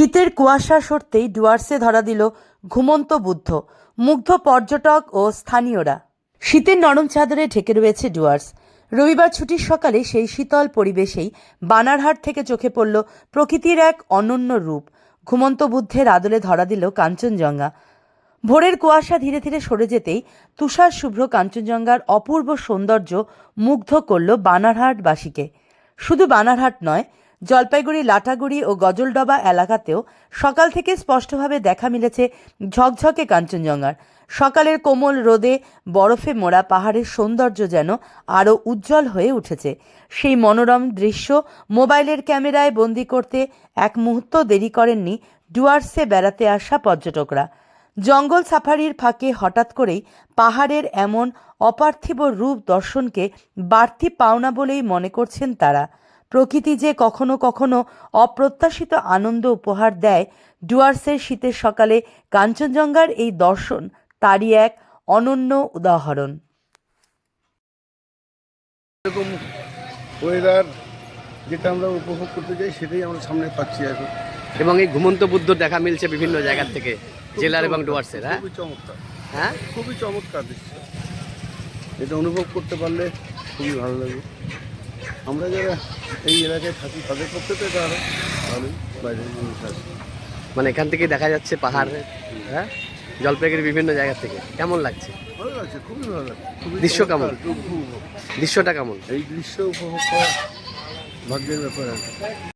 শীতের কুয়াশা সরতেই ডুয়ার্সে ধরা দিল ঘুমন্ত বুদ্ধ, মুগ্ধ পর্যটক ও স্থানীয়রা। শীতের নরম চাদরে ঢেকে রয়েছে ডুয়ার্স। রবিবার ছুটির সকালে সেই শীতল পরিবেশেই বানারহাট থেকে চোখে পড়ল প্রকৃতির এক অনন্য রূপ। ঘুমন্ত বুদ্ধের আদলে ধরা দিল কাঞ্চনজঙ্ঘা। ভোরের কুয়াশা ধীরে ধীরে সরে যেতেই তুষার শুভ্র কাঞ্চনজঙ্ঘার অপূর্ব সৌন্দর্য মুগ্ধ করল বানারহাটবাসীকে। শুধু বানারহাট নয় জলপাইগুড়ি, লাটাগুড়ি ও গজলডবা এলাকাতেও সকাল থেকে স্পষ্টভাবে দেখা মিলেছে ঝকঝকে কাঞ্চনজঙ্ঘার। সকালের কোমল রোদে বরফে মোড়া পাহাড়ের সৌন্দর্য যেন আরও উজ্জ্বল হয়ে উঠেছে। সেই মনোরম দৃশ্য মোবাইলের ক্যামেরায় বন্দি করতে এক মুহূর্ত দেরি করেননি ডুয়ার্সে বেড়াতে আসা পর্যটকরা। জঙ্গল সাফারির ফাঁকে হঠাৎ করেই পাহাড়ের এমন অপার্থিব রূপ দর্শনকে বাড়তি পাওনা বলেই মনে করছেন তারা। প্রকৃতি যে কখনো কখনো অপ্রত্যাশিত আনন্দ উপহার দেয় ডুয়ার্সের শীতের সকালে কাঞ্চনজঙ্ঘার এই দর্শন তারই এক অনন্য উদাহরণ। এরকম ওয়েদার যেটা আমরা উপভোগ করতে চাই সেটাই আমরা সামনে পাচ্ছি এখন। এবং এই ঘুমন্ত বুদ্ধ দেখা মিলছে বিভিন্ন জায়গা থেকে জেলার এবং ডুয়ার্সের হ্যাঁ? খুবই চমৎকার। হ্যাঁ? খুবই চমৎকার দৃশ্য। এটা অনুভব করতে পারলে খুবই ভালো লাগবে। আমরা যারা এই এলাকায় থাকি তাদের পক্ষে তো এটা আরও ভালোই বাইরের মানুষ আসে মানে এখান থেকে দেখা যাচ্ছে পাহাড় হ্যাঁ জলপাইগুড়ির বিভিন্ন জায়গা থেকে কেমন লাগছে ভালো লাগছে খুবই ভালো লাগছে খুবই দৃশ্য কেমন? চমৎকার, খুব উপভোগ। দৃশ্যটা কেমন এই দৃশ্য উপভোগ করা ভাগ্যের ব্যাপার আর কি।